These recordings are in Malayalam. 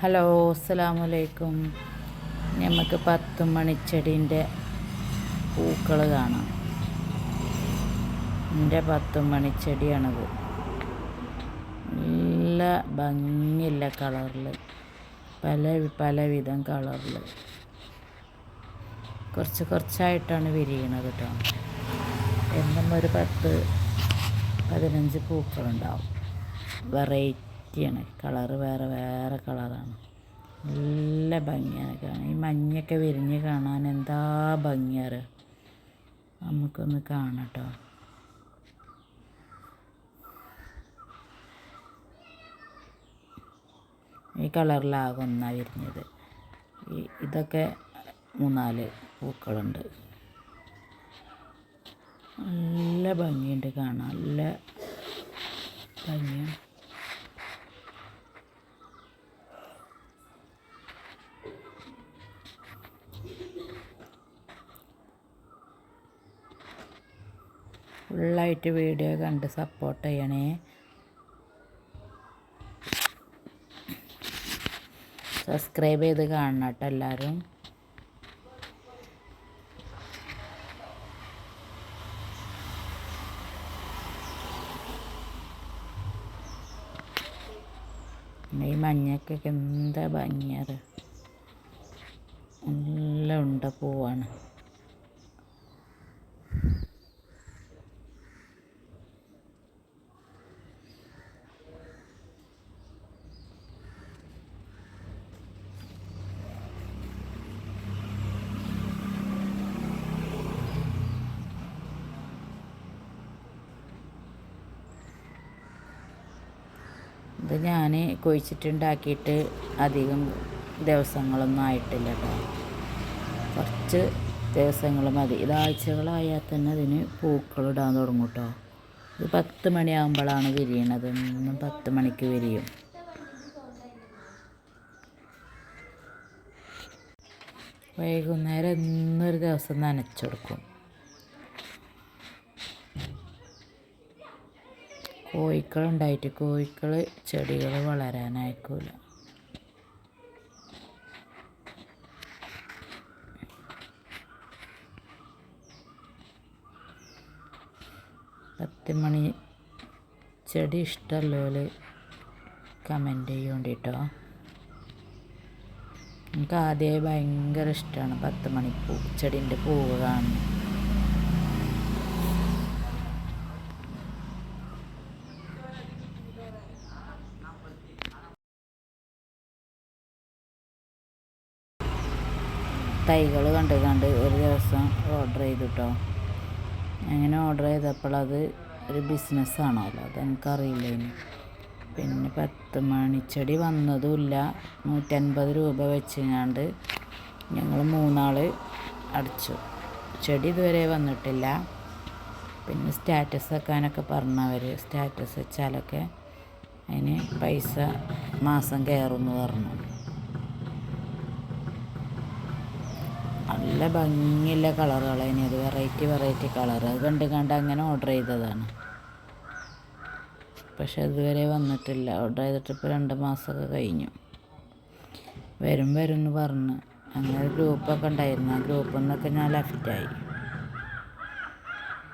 ഹലോ അസ്സാം വലൈക്കും നമുക്ക് പത്ത് മണിച്ചെടീന്റെ പൂക്കൾ കാണാം. എന്റെ പത്ത് മണിച്ചെടിയാണത്. നല്ല ഭംഗിയുള്ള കളറിൽ പല പലവിധം കളറിൽ കുറച്ച് കുറച്ചായിട്ടാണ് വിരിയണത് കേട്ടോ എന്നും ഒരു പത്ത് പതിനഞ്ച് പൂക്കളുണ്ടാവും. വെറൈറ്റിയാണ് കളറ് വേറെ വേറെ കളറാണ്. നല്ല ഭംഗിയാണ് കാണാൻ. ഈ മഞ്ഞൊക്കെ വിരിഞ്ഞ് കാണാൻ എന്താ ഭംഗിയാറ് നമുക്കൊന്ന് കാണട്ടോ ഈ കളറിലാകെ ഒന്നാണ് വിരിഞ്ഞത്. ഈ ഇതൊക്കെ മൂന്നാൽ പൂക്കളുണ്ട്. നല്ല ഭംഗിയുണ്ട് കാണാൻ. നല്ല ഭംഗിയാണ്. ഫുള്ളായിട്ട് വീഡിയോ കണ്ട് സപ്പോർട്ട് ചെയ്യണേ. സബ്സ്ക്രൈബ് ചെയ്ത് കാണണം കേട്ടോ എല്ലാവരും. ഈ മഞ്ഞക്കൊക്കെ എന്താ ഭംഗിയാറ്. നല്ല ഉണ്ട പൂവാണ്. ഇത് ഞാൻ കുഴിച്ചിട്ടുണ്ടാക്കിയിട്ട് അധികം ദിവസങ്ങളൊന്നും ആയിട്ടില്ല കേട്ടോ കുറച്ച് ദിവസങ്ങൾ മതി. ഇത് ആഴ്ചകളായാൽ തന്നെ അതിന് പൂക്കളിടാൻ തുടങ്ങും കേട്ടോ ഇത് പത്ത് മണിയാകുമ്പോഴാണ് വിരിയണത്. ഇന്നും പത്ത് മണിക്ക് വിരിയും. വൈകുന്നേരം എന്നൊരു ദിവസം നനച്ചെടുക്കും കോഴിക്കളുണ്ടായിട്ട് കോഴിക്കൾ ചെടികൾ വളരാനായിക്കൂല. പത്തുമണി ചെടി ഇഷ്ടമല്ലോ കമന്റ് ചെയ്യണ്ടിട്ടോ. എനിക്ക് ആദ്യമായി ഭയങ്കര ഇഷ്ടമാണ് പത്ത് മണിപ്പൂ ചെടീന്റെ പൂവ് കാണുന്നത്. തൈകൾ കണ്ട് കണ്ട് ഒരു ദിവസം ഓർഡർ ചെയ്തു കേട്ടോ അങ്ങനെ ഓർഡർ ചെയ്തപ്പോഴത് ഒരു ബിസിനസ്സാണല്ലോ അതെനിക്കറിയില്ല ഇനി. പിന്നെ പത്ത് മണിച്ചെടി വന്നതുമില്ല. നൂറ്റൻപത് രൂപ വെച്ച് വെച്ചുങ്ങാണ്ട് ഞങ്ങൾ മൂന്നാൾ അടച്ചു. ചെടി ഇതുവരെ വന്നിട്ടില്ല. പിന്നെ സ്റ്റാറ്റസ് വെക്കാനൊക്കെ പറഞ്ഞവർ സ്റ്റാറ്റസ് വെച്ചാലൊക്കെ അതിന് പൈസ മാസം കയറുമെന്ന് പറഞ്ഞു. നല്ല ഭംഗിയുള്ള കളറുകൾ തന്നെ. അത് വെറൈറ്റി വെറൈറ്റി കളർ അത് കണ്ട് കണ്ട് അങ്ങനെ ഓർഡർ ചെയ്തതാണ്. പക്ഷെ ഇതുവരെ വന്നിട്ടില്ല. ഓർഡർ ചെയ്തിട്ട് ഇപ്പോൾ രണ്ട് മാസമൊക്കെ കഴിഞ്ഞു. വരും വരും എന്ന് പറഞ്ഞ്. അങ്ങനെ ഒരു ഗ്രൂപ്പൊക്കെ ഉണ്ടായിരുന്നു. ആ ഗ്രൂപ്പിൽ നിന്നൊക്കെ ഞാൻ ലഫ്റ്റായി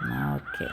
എന്നാൽ ഓക്കെ